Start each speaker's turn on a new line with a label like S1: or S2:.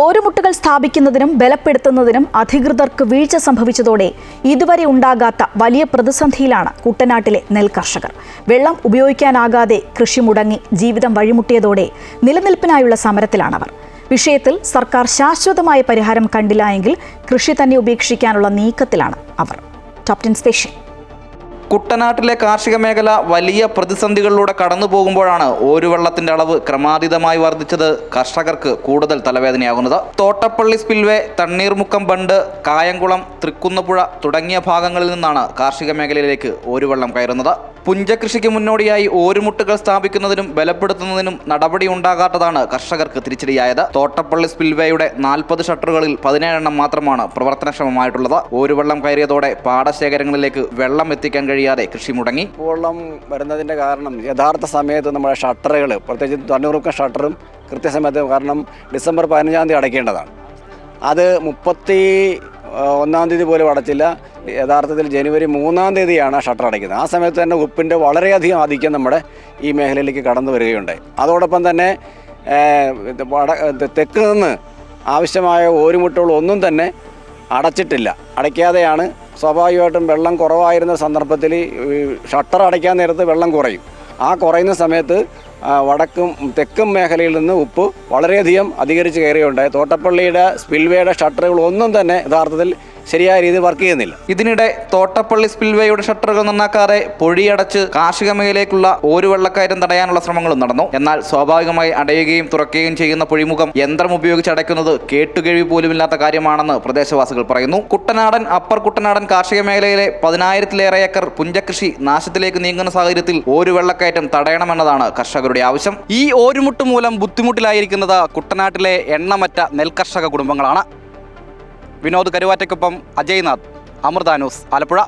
S1: ഓരുമുട്ടുകൾ സ്ഥാപിക്കുന്നതിനും ബലപ്പെടുത്തുന്നതിനും അധികൃതർക്ക് വീഴ്ച സംഭവിച്ചതോടെ ഇതുവരെ ഉണ്ടാകാത്ത വലിയ പ്രതിസന്ധിയിലാണ് കുട്ടനാട്ടിലെ നെൽകർഷകർ. വെള്ളം ഉപയോഗിക്കാനാകാതെ കൃഷി മുടങ്ങി ജീവിതം വഴിമുട്ടിയതോടെ നിലനിൽപ്പിനായുള്ള സമരത്തിലാണവർ. വിഷയത്തിൽ സർക്കാർ ശാശ്വതമായ പരിഹാരം കണ്ടില്ല എങ്കിൽ കൃഷി തന്നെ ഉപേക്ഷിക്കാനുള്ള നീക്കത്തിലാണ് അവർ. ടോപ്റ്റൻ സ്പെഷ്യൽ
S2: കുട്ടനാട്ടിലെ കാർഷിക മേഖല വലിയ പ്രതിസന്ധികളിലൂടെ കടന്നു പോകുമ്പോഴാണ് ഓരുവെള്ളത്തിന്റെ അളവ് ക്രമാതീതമായി വർദ്ധിച്ചത്. കർഷകർക്ക് കൂടുതൽ തലവേദനയാകുന്നത്. തോട്ടപ്പള്ളി സ്പിൽവേ തണ്ണീർമുക്കം ബണ്ട് കായംകുളം തൃക്കുന്നപ്പുഴ തുടങ്ങിയ ഭാഗങ്ങളിൽ നിന്നാണ് കാർഷിക മേഖലയിലേക്ക് ഓരുവെള്ളം കയറുന്നത്. പുഞ്ചകൃഷിക്ക് മുന്നോടിയായി ഓരുമുട്ടുകൾ സ്ഥാപിക്കുന്നതിനും ബലപ്പെടുത്തുന്നതിനും നടപടി ഉണ്ടാകാത്തതാണ് കർഷകർക്ക് തിരിച്ചടിയായത്. തോട്ടപ്പള്ളി സ്പിൽവേയുടെ നാൽപ്പത് ഷട്ടറുകളിൽ പതിനേഴെണ്ണം മാത്രമാണ് പ്രവർത്തനക്ഷമമായിട്ടുള്ളത്. ഒരു വെള്ളം കയറിയതോടെ പാടശേഖരങ്ങളിലേക്ക് വെള്ളം എത്തിക്കാൻ കഴിയാതെ കൃഷി മുടങ്ങി.
S3: വെള്ളം വരുന്നതിന്റെ കാരണം യഥാർത്ഥ സമയത്ത് നമ്മുടെ ഷട്ടറുകൾ പ്രത്യേകിച്ച് തൊണ്ണൂറുക്കം ഷട്ടറും കൃത്യസമയത്ത് കാരണം ഡിസംബർ പതിനഞ്ചാം തീയതി അടയ്ക്കേണ്ടതാണ്. അത് മുപ്പത്തി ഒന്നാം തീയതി പോലും അടച്ചില്ല. യഥാർത്ഥത്തിൽ ജനുവരി മൂന്നാം തീയതിയാണ് ഷട്ടർ അടയ്ക്കുന്നത്. ആ സമയത്ത് തന്നെ ഉപ്പിന്റെ വളരെയധികം ആധിക്യം നമ്മുടെ ഈ മേഖലയിലേക്ക് കടന്നു വരികയുണ്ടായി. അതോടൊപ്പം തന്നെ തെക്ക് നിന്ന് ആവശ്യമായ ഓരുമുട്ടുകൾ ഒന്നും തന്നെ അടച്ചിട്ടില്ല. അടയ്ക്കാതെയാണ് സ്വാഭാവികമായിട്ടും വെള്ളം കുറവായിരുന്ന സന്ദർഭത്തിൽ ഷട്ടർ അടയ്ക്കാൻ നേരത്ത് വെള്ളം കുറയും. ആ കുറയുന്ന സമയത്ത് വടക്കും തെക്കും മേഖലയിൽ നിന്ന് ഉപ്പ് വളരെയധികം അധികരിച്ച് കയറിയുണ്ടായി തോട്ടപ്പള്ളിയുടെ സ്പിൽവേയുടെ ഷട്ടറുകൾ ഒന്നും തന്നെ യഥാർത്ഥത്തിൽ ശരിയായ രീതിയിൽ വർക്ക് ചെയ്യുന്നില്ല.
S2: ഇതിനിടെ തോട്ടപ്പള്ളി സ്പിൽവേയുടെ ഷട്ടറുകൾ നന്നാക്കാതെ പൊഴിയടച്ച് കാർഷിക മേഖലയിലേക്കുള്ള ഓരുവെള്ളക്കയറ്റം തടയാനുള്ള ശ്രമങ്ങളും നടന്നു. എന്നാൽ സ്വാഭാവികമായി അടയുകയും തുറക്കുകയും ചെയ്യുന്ന പൊഴിമുഖം യന്ത്രം ഉപയോഗിച്ച് അടയ്ക്കുന്നത് കേട്ടുകേഴ്വി പോലുമില്ലാത്ത കാര്യമാണെന്ന് പ്രദേശവാസികൾ പറയുന്നു. കുട്ടനാടൻ അപ്പർ കുട്ടനാടൻ കാർഷിക മേഖലയിലെ പതിനായിരത്തിലേറെ ഏക്കർ പുഞ്ചകൃഷി നാശത്തിലേക്ക് നീങ്ങുന്ന സാഹചര്യത്തിൽ ഓരുവെള്ളക്കയറ്റം തടയണമെന്നതാണ് കർഷകരുടെ ആവശ്യം. ഈ ഓരുമുട്ട് മൂലം ബുദ്ധിമുട്ടിലായിരിക്കുന്നത് കുട്ടനാട്ടിലെ എണ്ണമറ്റ നെൽകർഷക കുടുംബങ്ങളാണ്. വിനോദ് കരുവാറ്റയ്ക്കൊപ്പം അജയ്നാഥ് അമൃത ന്യൂസ് ആലപ്പുഴ.